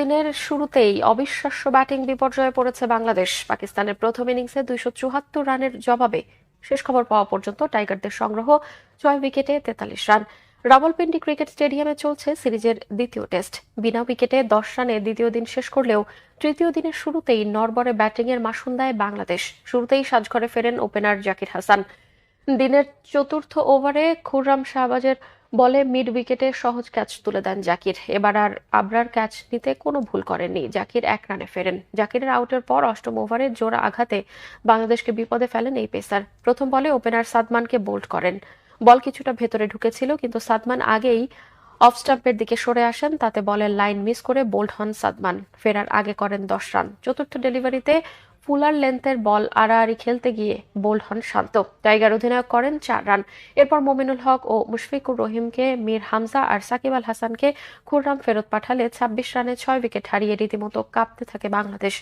দিনের শুরুতেই অবিশ্বাস্য ব্যাটিং বিপর্যয়ে পড়েছে বাংলাদেশ। পাকিস্তানের প্রথম ইনিংসে দুইশো চুয়াত্তর রানের জবাবে শেষ খবর পাওয়া পর্যন্ত টাইগারদের সংগ্রহ ছয় উইকেটে তেতাল্লিশ রান। রাবলপিন্ডি ক্রিকেট স্টেডিয়ামে চলছে সিরিজের দ্বিতীয় টেস্ট। বিনা উইকেটে দশ রানে দ্বিতীয় দিন শেষ করলেও তৃতীয় দিনের শুরুতেই নরবরে ব্যাটিংয়ের মাসুন দেয় বাংলাদেশ। শুরুতেই সাজঘরে ফেরেন ওপেনার জাকির হাসান। দিনের চতুর্থ ওভারে খুররাম শাহবাজের বলে মিড উইকেটে সহজ ক্যাচ তুলে দেন জাকির। এবার আর আবরার ক্যাচ নিতে কোনো ভুল করেননি। জাকির এক রানে ফেরেন। জাকিরের আউটের পর অষ্টম ওভারে জোড়া আঘাতে বাংলাদেশকে বিপদে ফেলেন এই পেসার। প্রথম বলে ওপেনার সাদমানকে বোল্ড করেন। বল কিছুটা ভেতরে ঢুকেছিল, কিন্তু সাদমান আগেই অফ স্টাম্পের দিকে সরে আসেন, তাতে বলের লাইন মিস করে বোল্ড হন সাদমান। ফেরার আগে করেন দশ রান। চতুর্থ ডেলিভারিতে ফুলার লেন্থের বল আড়াআড়ি খেলতে গিয়ে বোল্ড হন শান্ত। টাইগার অধিনায়ক করেন চার রান। এরপর মোমিনুল হক ও মুশফিকুর রহিমকে, মীর হামজা আর সাকিব আল হাসানকে খুররাম ফেরত পাঠালে ছাব্বিশ রানে ছয় উইকেট হারিয়ে রীতিমতো কাঁপতে থাকে বাংলাদেশ।